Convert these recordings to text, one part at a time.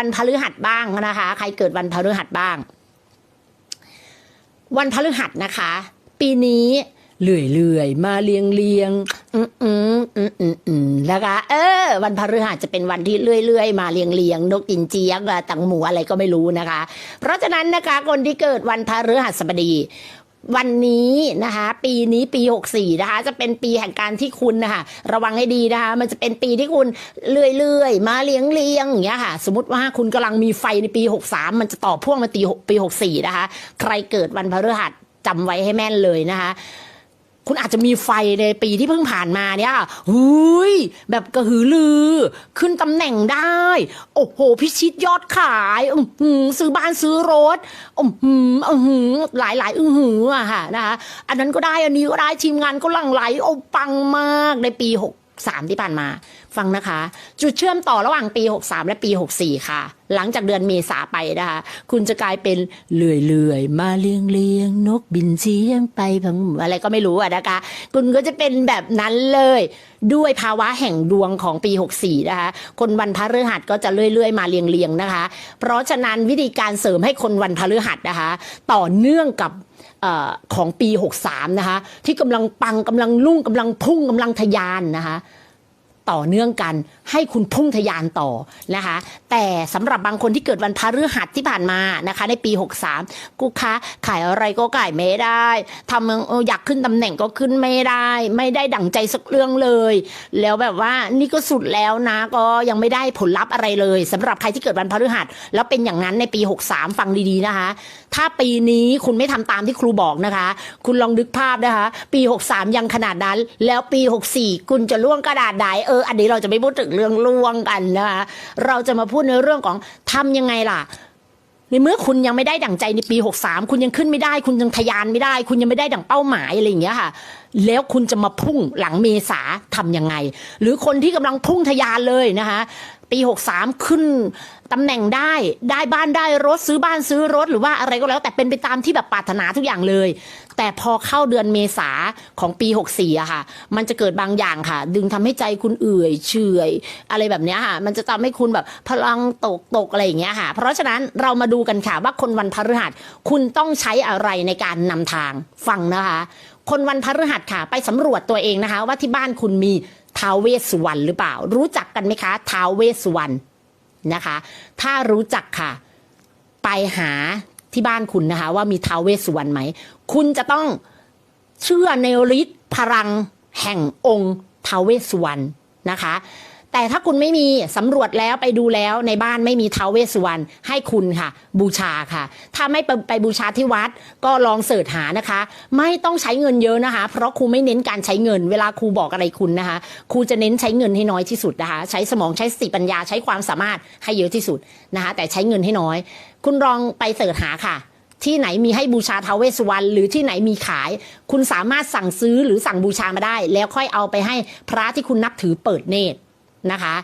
วันพฤหัสบ้างนะคะ ใครเกิดวันพฤหัสบ้าง วันพฤหัสนะคะ ปีนี้เลื่อยเลื่อยๆ มาเลียงเลียงอืมอืมอืมอืมอืมนะคะ เออ วันพฤหัสจะเป็นวันที่เลื่อยเลื่อยๆ มาเลียงเลียงนกกินเจี๊ยกตังหมูอะไรก็ไม่รู้นะคะ เพราะฉะนั้นนะคะ คนที่เกิดวันพฤหัสบดี วันนี้นะคะ ปีนี้ปี 64 นะคะ จะเป็นปีแห่งการที่คุณนะคะระวังให้ดีนะคะ มันจะเป็นปีที่คุณเลื่อยๆ มาเลี้ยงเลี้ยงอย่างเงี้ยค่ะ สมมติว่าคุณกำลังมีไฟในปี 63 มันจะต่อพ่วงมาตีปี 64 นะคะ ใครเกิดวันพฤหัสจำไว้ให้แม่นเลยนะคะ คุณอาจจะมีไฟในปีที่เพิ่งผ่านมาเนี่ยค่ะหุยแบบกระหือรือ ขึ้นตำแหน่งได้ โอ้โห พิชิตยอดขายอือหือซื้อบ้านซื้อรถอือหืออือหือหลายหลายอือหืออะค่ะนะคะอันนั้นก็ได้อันนี้ก็ได้ทีมงานก็หลั่งไหลโอ้ปังมากในปี 63 ที่ผ่านมา ฟังนะคะ จุดเชื่อมต่อระหว่างปี 63 และปี 64 ค่ะ หลังจากเดือนเมษาไปนะคะ คุณจะกลายเป็นเลื่อยเลื่อยๆมาเลียงเลียงนกบินเชียงไปพังอะไรก็ไม่รู้อะนะคะ คุณก็จะเป็นแบบนั้นเลย ด้วยภาวะแห่งดวงของปี 64 นะคะ คนวันพฤหัสก็จะเลื่อยๆ มาเรียงๆนะคะ เพราะฉะนั้นวิธีการเสริมให้คนวันพฤหัสนะคะ ต่อเนื่องกับอของปี 63 นะคะ ที่กำลังปังกำลังลุ่งกำลังพุ่งกำลังทะยานนะคะ ต่อเนื่องกัน ให้คุณพุ่งทะยานต่อนะคะ แต่สำหรับบางคนที่เกิดวันพฤหัสที่ผ่านมานะคะ ในปี 63 กูคะขายอะไรก็ขายไม่ได้ทำอยากขึ้นตำแหน่งก็ขึ้นไม่ได้ ไม่ได้ดั่งใจสักเรื่องเลย แล้วแบบว่านี่ก็สุดแล้วนะก็ยังไม่ได้ผลลัพธ์อะไรเลยสำหรับใครที่เกิดวันพฤหัส แล้วเป็นอย่างนั้นในปี 63 ฟังดีๆนะคะ ถ้าปีนี้คุณไม่ทำตามที่ครูบอกนะคะ คุณลองนึกภาพนะคะ ปี 63 ยังขนาดนั้น แล้วปี 64 คุณจะล่วงกระดาษใดเออ อันนี้เราจะไม่พูดถึงเรื่องล่วงกันนะคะเราจะมาพูดในเรื่องของทำยังไงล่ะในเมื่อคุณยังไม่ได้ดั่งใจในปี 63 คุณยังขึ้นไม่ได้ คุณยังทะยานไม่ได้ คุณยังไม่ได้ดั่งเป้าหมายอะไรอย่างเงี้ยค่ะ แล้วคุณจะมาพุ่งหลังเมษาทำยังไง หรือคนที่กำลังพุ่งทะยานเลยนะคะ ปี 63 ขึ้นตำแหน่งได้ได้บ้านได้รถซื้อบ้านซื้อรถหรือว่าอะไรก็แล้ว แต่เป็นไปตามที่แบบปรารถนาทุกอย่างเลย แต่พอเข้าเดือนเมษาของปี 64อะค่ะ มันจะเกิดบางอย่างค่ะ ดึงทำให้ใจคุณเอื่อยเฉยอะไรแบบนี้ค่ะ มันจะทำให้คุณแบบพลังตกตกอะไรอย่างเงี้ยค่ะ เพราะฉะนั้นเรามาดูกันค่ะว่าคนวันพฤหัสคุณต้องใช้อะไรในการนำทางฟังนะคะ คนวันพฤหัสค่ะ ไปสำรวจตัวเองนะคะ ว่าที่บ้านคุณมี ท้าวเวสสุวรรณหรือเปล่า รู้จักกันไหมคะท้าวเวสสุวรรณนะคะ ถ้ารู้จักค่ะ ไปหาที่บ้านคุณนะคะ ว่ามีท้าวเวสสุวรรณไหม คุณจะต้องเชื่อในฤทธิ์พลังแห่งองค์ท้าวเวสสุวรรณนะคะ แต่ถ้าคุณไม่มีสำรวจแล้วไปดูแล้วในบ้านไม่มีท้าวเวสสุวรรณให้คุณค่ะ บูชาค่ะ ถ้าไม่ไปไปบูชาที่วัดก็ลองเสิร์ชหานะคะ ไม่ต้องใช้เงินเยอะนะคะ เพราะครูไม่เน้นการใช้เงิน เวลาครูบอกอะไรคุณนะคะครูจะเน้นใช้เงินให้น้อยที่สุดนะคะ ใช้สมองใช้สติปัญญาใช้ความสามารถให้เยอะที่สุดนะคะ แต่ใช้เงินให้น้อย คุณลองไปเสิร์ชหาค่ะที่ไหนมีให้บูชาทาวเวสสุวรรณหรือที่ไหนมีขาย คุณสามารถสั่งซื้อหรือสั่งบูชามาได้ แล้วค่อยเอาไปให้พระที่คุณนับถือเปิดเนตร นะคะ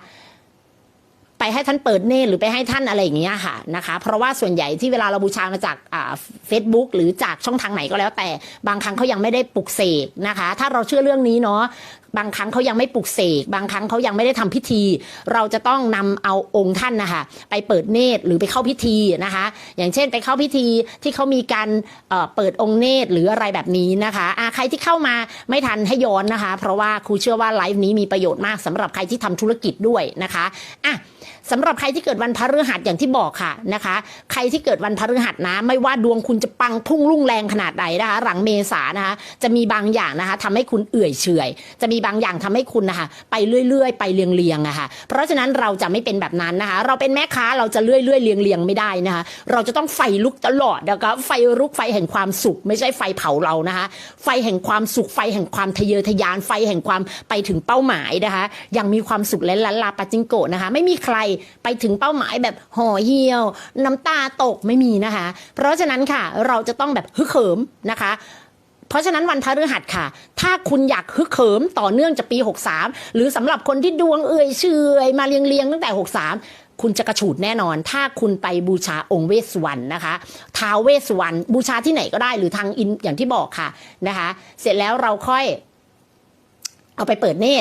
ไปให้ท่านเปิดเน่หรือไปให้ท่านอะไรอย่างเงี้ยค่ะนะคะ เพราะว่าส่วนใหญ่ที่เวลาเราบูชามาจากเฟซบุ๊กหรือจากช่องทางไหนก็แล้วแต่บางครั้งเขายังไม่ได้ปลุกเสกนะคะ ถ้าเราเชื่อเรื่องนี้เนาะ บางครั้งเขายังไม่ปลุกเสกบางครั้งเขายังไม่ได้ทำพิธี เราจะต้องนำเอาองค์ท่านนะคะไปเปิดเนตรหรือไปเข้าพิธีนะคะ อย่างเช่นไปเข้าพิธีที่เขามีการเเปิดองค์เนตรหรืออะไรแบบนี้นะคะะใครที่เข้ามาไม่ทันให้ย้อนนะคะ เพราะว่าครูเชื่อว่าไลฟ์นี้มีประโยชน์มากสำหรับใครที่ทำธุรกิจด้วยนะคะอะ สำหรับใครที่เกิดวันพฤหัสอย่างที่บอกค่ะนะคะ ใครที่เกิดวันพฤหัสนะ ไม่ว่าดวงคุณจะปังพุ่งรุ่งแรงขนาดใดนะคะ หลังเมษานะคะ จะมีบางอย่างนะคะทำให้คุณเอื่อยเฉยจะมีบางอย่างทำให้คุณนะคะ ไปเรื่อยๆ ไปเรียงๆอะค่ะ เพราะฉะนั้นเราจะไม่เป็นแบบนั้นนะคะ เราเป็นแม่ค้าเราจะเรื่อยๆเรียงๆไม่ได้นะคะ เราจะต้องไฟลุกตลอดนะคะไฟลุกไฟแห่งความสุข ไม่ใช่ไฟเผาเรานะคะ ไฟแห่งความสุขไฟแห่งความทะเยอทะยานไฟแห่งความไปถึงเป้าหมายนะคะ ยังมีความสุขและลันลาปาจิงโกะนะคะ ไม่มีใครไปถึงเป้าหมายแบบห่อเหี่ยว น้ำตาตกไม่มีนะคะ เพราะฉะนั้นค่ะเราจะต้องแบบฮึกเหิมนะคะเพราะฉะนั้นวันพฤหัสค่ะ ถ้าคุณอยากฮึกเหิมต่อเนื่องจากปี 63 หรือสำหรับคนที่ดวงเอื่อยเฉยมาเรียงเรียงๆตั้งแต่ 63 คุณจะกระฉูดแน่นอน ถ้าคุณไปบูชาองค์เวสวรรณนะคะท้าวเวสวรรณบูชาที่ไหนก็ได้หรือทางอินอย่างที่บอกค่ะนะคะ เสร็จแล้วเราค่อยเอาไปเปิดเน